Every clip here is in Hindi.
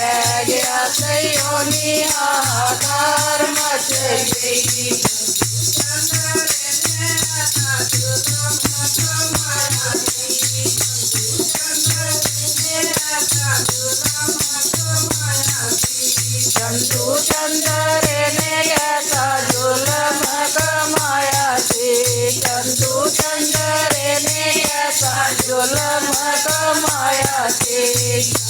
गया सयोनी आकार मच गई चंदू चंदर ने ऐसा जुलम कमाया थी चंदू चंदर ने ऐसा जुलम कमाया थी।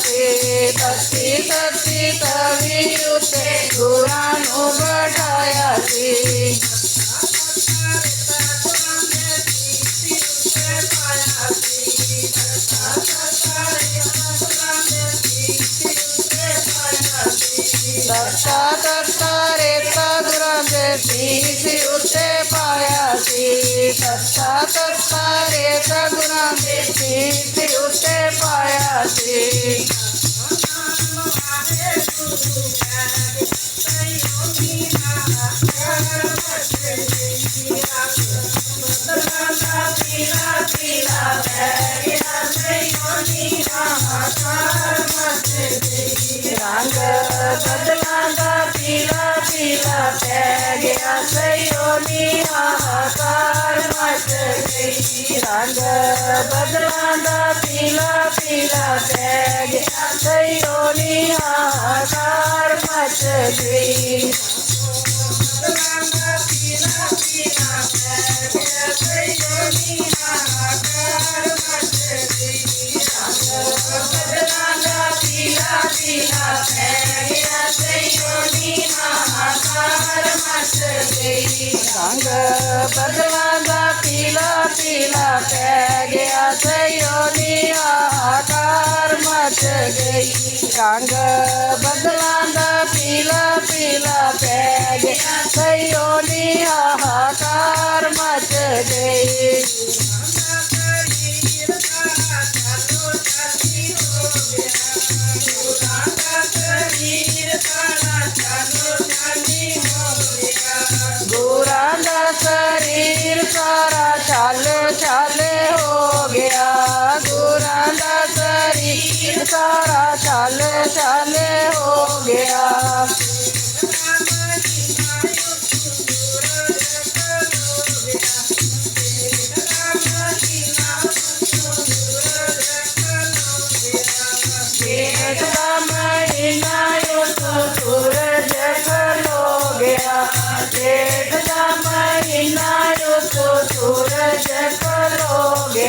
तस्ति तस्ति तवियुते गुरानुबडायति तत्तारे तदुरंदेशी उसे पायासी तत्ता तत्तारे तदुरंदेशी उसे पायासी Thank you. રંગ બદલાના પીલા પીલા બેગ થયો નિહાકાર મચ ગઈ संग भगवान का पीला पीला पै गया सयोनी आकार मच गई। संग बदला पीला पीला पै गया सयोनी आकार मच गई।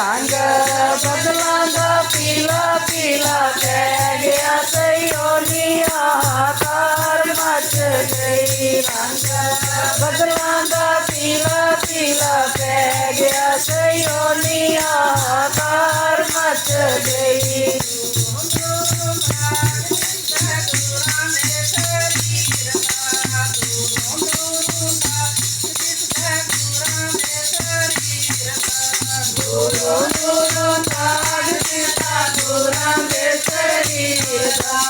सांग बदलांग पीला पीला कह गया सयोनी आकार मच गई रंग बदलांग पीला पीला कह गया सयोनी आकार मच गई தீரா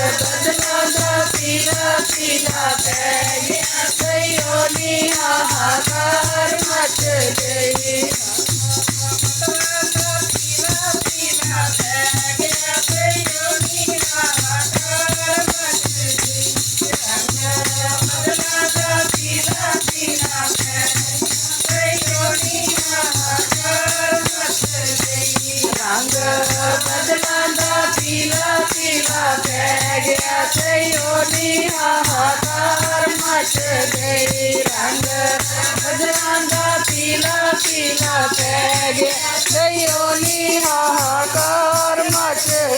પાતળીઓની હાહાકાર મચ ગઈ. રંગ ગજરાંગા પીલા પીલા પેગે ગઈઓની હાહાકાર મચ